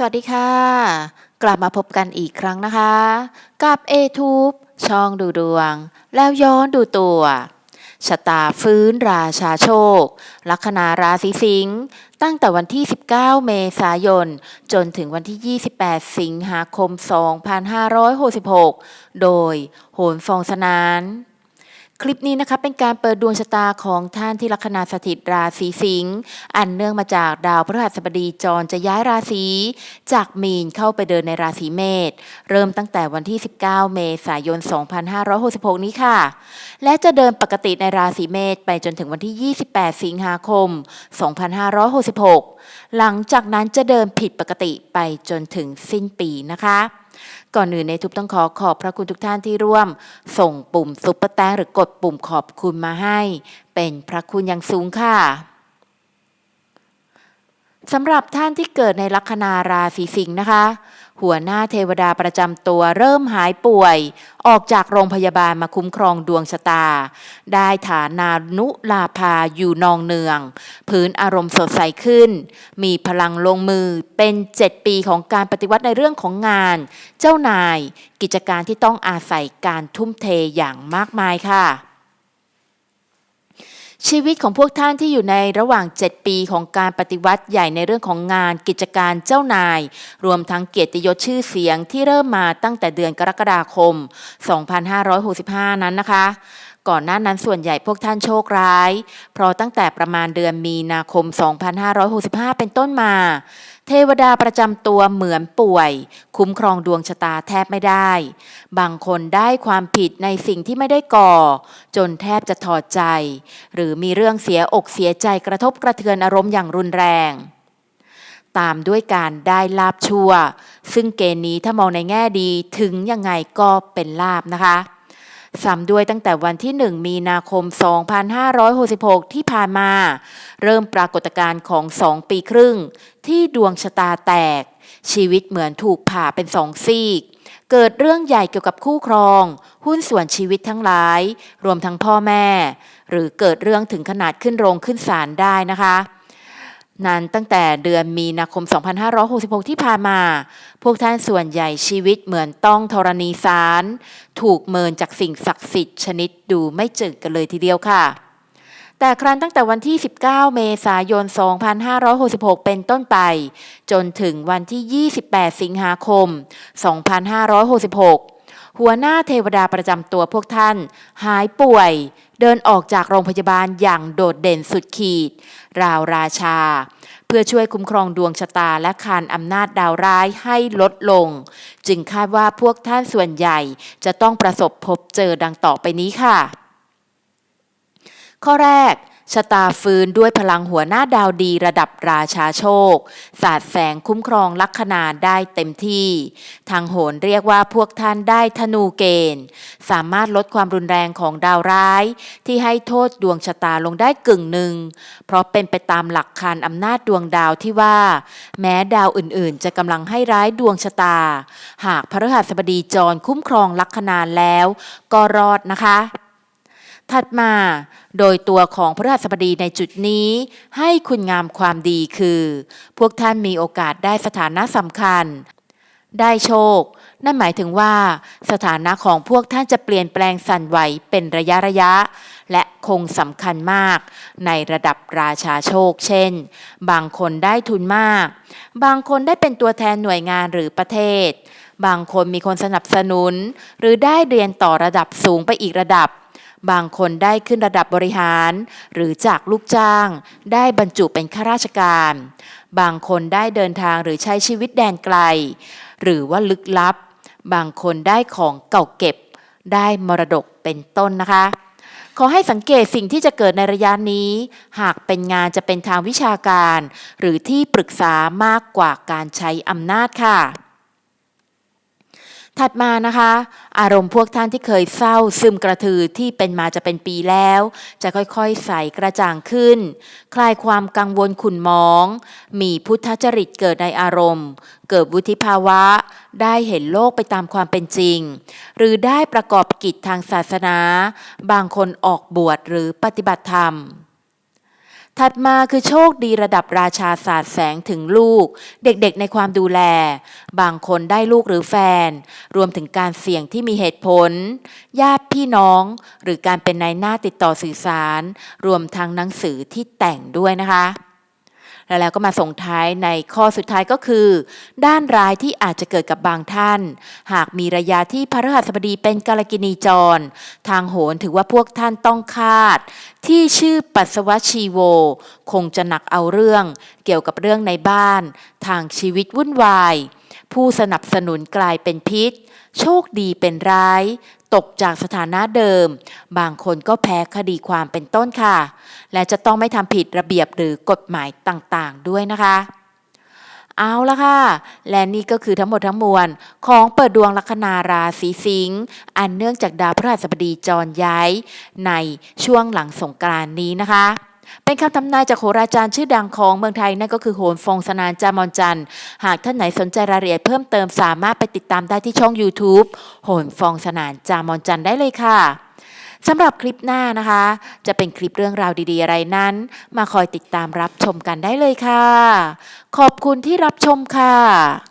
สวัสดีค่ะ กลับมาพบกันอีกครั้งนะคะ กับ a t u b e ช่องดูดวง แล้วย้อนดูตัวชะตาฟื้นราชาโชค ลัคนาราศีสิงห์ตั้งแต่วันที่ 19 เมษายน จนถึงวันที่ 28 สิงหาคม 2566 โดย โหนฟองสนาน คลิปนี้นะคะเป็นการเปิดดวงชะตาของท่านที่ลัคนาสถิตราศีสิงห์อันเนื่องมาจากดาวพฤหัสบดีจรจะย้ายราศีจากมีนเข้าไปเดินในราศีเมษเริ่มตั้งแต่วันที่ 19 เมษายน 2566 นี้ค่ะ และจะเดินปกติในราศีเมษไปจนถึงวันที่ 28 สิงหาคม 2566 หลังจากนั้นจะเดินผิดปกติไปจนถึงสิ้นปีนะคะ ก่อนอื่นในทุบต้องขอขอบพระคุณทุกท่านที่ร่วม ส่งปุ่มซุปเปอร์แตงหรือกดปุ่มขอบคุณมาให้ เป็นพระคุณอย่างสูงค่ะสำหรับท่านที่เกิดในลัคนาราศีสิงห์นะคะ หัวหน้าเทวดาประจำตัวเริ่มหายป่วย ออกจากโรงพยาบาลมาคุ้มครองดวงชะตา ได้ฐานานุลาภาอยู่นองเนือง พื้นอารมณ์สดใสขึ้น มีพลังลงมือเป็น7ปีของการปฏิวัติในเรื่องของงาน เจ้านาย กิจการที่ต้องอาศัยการทุ่มเทอย่างมากมายค่ะ ชีวิตของพวกท่านที่อยู่ในระหว่าง 7 ปีของการปฏิวัติใหญ่ในเรื่องของงานกิจการเจ้านาย รวมทั้งเกียรติยศชื่อเสียงที่เริ่มมาตั้งแต่เดือนกรกฎาคม 2565 นั้นนะคะ ก่อนหน้านั้นส่วนใหญ่พวกท่านโชคร้าย เพราะตั้งแต่ประมาณเดือนมีนาคม 2565 เป็นต้นมา เทวดาประจำตัวเหมือนป่วย คุ้มครองดวงชะตาแทบไม่ได้ บางคนได้ความผิดในสิ่งที่ไม่ได้ก่อ จนแทบจะถอดใจ หรือมีเรื่องเสียอกเสียใจกระทบกระเทือนอารมณ์อย่างรุนแรง ตามด้วยการได้ลาบชั่ว ซึ่งเกณฑ์นี้ถ้ามองในแง่ดีถึงยังไงก็เป็นลาบนะคะ ซ้ำด้วยตั้งแต่วันที่ 1 มีนาคม 2566 ที่ผ่านมา เริ่มปรากฏการณ์ของ 2 ปีครึ่ง ที่ดวงชะตาแตก ชีวิตเหมือนถูกผ่าเป็นสองซีก เกิดเรื่องใหญ่เกี่ยวกับคู่ครอง หุ้นส่วนชีวิตทั้งหลาย รวมทั้งพ่อแม่ หรือเกิดเรื่องถึงขนาดขึ้นโรงขึ้นศาลได้นะคะ นั้นตั้งแต่เดือนมีนาคม 2566 ที่ผ่านมา พวกท่านส่วนใหญ่ชีวิตเหมือนต้องธรณีสาร ถูกเมินจากสิ่งศักดิ์สิทธิ์ชนิดดูไม่จืดกันเลยทีเดียวค่ะ แต่ครั้นตั้งแต่วันที่ 19 เมษายน 2566 เป็นต้นไป จนถึงวันที่ 28 สิงหาคม 2566 หัวหน้าเทวดาประจำตัวพวกท่าน หายป่วย เดินออกจากโรงพยาบาลอย่างโดดเด่นสุดขีด ราวราชา เพื่อช่วยคุ้มครองดวงชะตาและคานอำนาจดาวร้ายให้ลดลง จึงคาดว่าพวกท่านส่วนใหญ่จะต้องประสบพบเจอดังต่อไปนี้ค่ะ ข้อแรก ชะตาฟื้นด้วยพลังหัวหน้าดาวดีระดับราชาโชค สาดแสงคุ้มครองลัคนาได้เต็มที่ ทางโหนเรียกว่าพวกท่านได้ธนูเกณฑ์ สามารถลดความรุนแรงของดาวร้าย ที่ให้โทษดวงชะตาลงได้กึ่งหนึ่ง เพราะเป็นไปตามหลักคานอำนาจดวงดาวที่ว่า แม้ดาวอื่นๆ จะกำลังให้ร้ายดวงชะตา หากพฤหัสบดีจรคุ้มครองลัคนาแล้ว ก็รอดนะคะ ถัดมา โดยตัวของพระหัสบดีในจุดนี้ให้คุณงามความดีคือ พวกท่านมีโอกาสได้สถานะสำคัญ ได้โชค นั่นหมายถึงว่า สถานะของพวกท่านจะเปลี่ยนแปลงสั่นไหวเป็นระยะระยะ และคงสำคัญมาก ในระดับราชาโชค เช่น บางคนได้ทุนมาก บางคนได้เป็นตัวแทนหน่วยงานหรือประเทศ บางคนมีคนสนับสนุน หรือได้เรียนต่อระดับสูงไปอีกระดับ บางคนได้ขึ้นระดับบริหาร หรือจากลูกจ้าง ได้บรรจุเป็นข้าราชการ บางคนได้เดินทางหรือใช้ชีวิตแดนไกล หรือว่าลึกลับ บางคนได้ของเก่าเก็บ ได้มรดกเป็นต้นนะคะ ขอให้สังเกตสิ่งที่จะเกิดในระยะนี้ หากเป็นงานจะเป็นทางวิชาการ หรือที่ปรึกษามากกว่าการใช้อำนาจค่ะ ถัดมานะคะ อารมณ์พวกท่านที่เคยเศร้าซึมกระทือที่เป็นมาจะเป็นปีแล้ว จะค่อยๆใสกระจ่างขึ้น คลายความกังวลขุ่นมอง มีพุทธจริตเกิดในอารมณ์ เกิดวุฒิภาวะ ได้เห็นโลกไปตามความเป็นจริง หรือได้ประกอบกิจทางศาสนา บางคนออกบวชหรือปฏิบัติธรรม ถัดมาคือโชคดีระดับราชาศาสตร์แสงถึงลูก เด็กๆในความดูแล บางคนได้ลูกหรือแฟน รวมถึงการเสี่ยงที่มีเหตุผล ญาติพี่น้อง หรือการเป็นนายหน้าติดต่อสื่อสาร รวมทั้งหนังสือที่แต่งด้วยนะคะ แล้วแล้วก็มาส่งท้ายในข้อสุดท้ายก็คือ ด้านร้ายที่อาจจะเกิดกับบางท่าน หากมีระยะที่พระฤหัสบดีเป็นกาลกินีจร ทางโหนถือว่าพวกท่านต้องคาด ที่ชื่อปัสสวะชีโว คงจะหนักเอาเรื่อง เกี่ยวกับเรื่องในบ้าน ทางชีวิตวุ่นวาย ผู้สนับสนุนกลายเป็นพิษ โชคดีเป็นร้าย ตกจากสถานะเดิม บางคนก็แพ้คดีความเป็นต้นค่ะ และจะต้องไม่ทำผิดระเบียบหรือกฎหมายต่างๆ ด้วยนะคะเอาละค่ะ และนี่ก็คือทั้งหมดทั้งมวล ของเปิดดวงลัคนาราศีสิงห์ อันเนื่องจากดาวพฤหัสบดีจรย้าย ในช่วงหลังสงกรานนี้นะคะ เป็นคำทำนายจากโหราจารย์ชื่อดังของเมืองไทยนั่นก็คือโหนฟงสนานจามอนจันทร์หากท่านไหนสนใจรายละเอียดเพิ่มเติมสามารถไปติดตามได้ที่ช่อง YouTube โหนฟองสนานจามอนจันทร์ได้เลยค่ะสำหรับคลิปหน้านะคะ จะเป็นคลิปเรื่องราวดีๆ อะไรนั้น มาคอยติดตามรับชมกันได้เลยค่ะ ขอบคุณที่รับชมค่ะ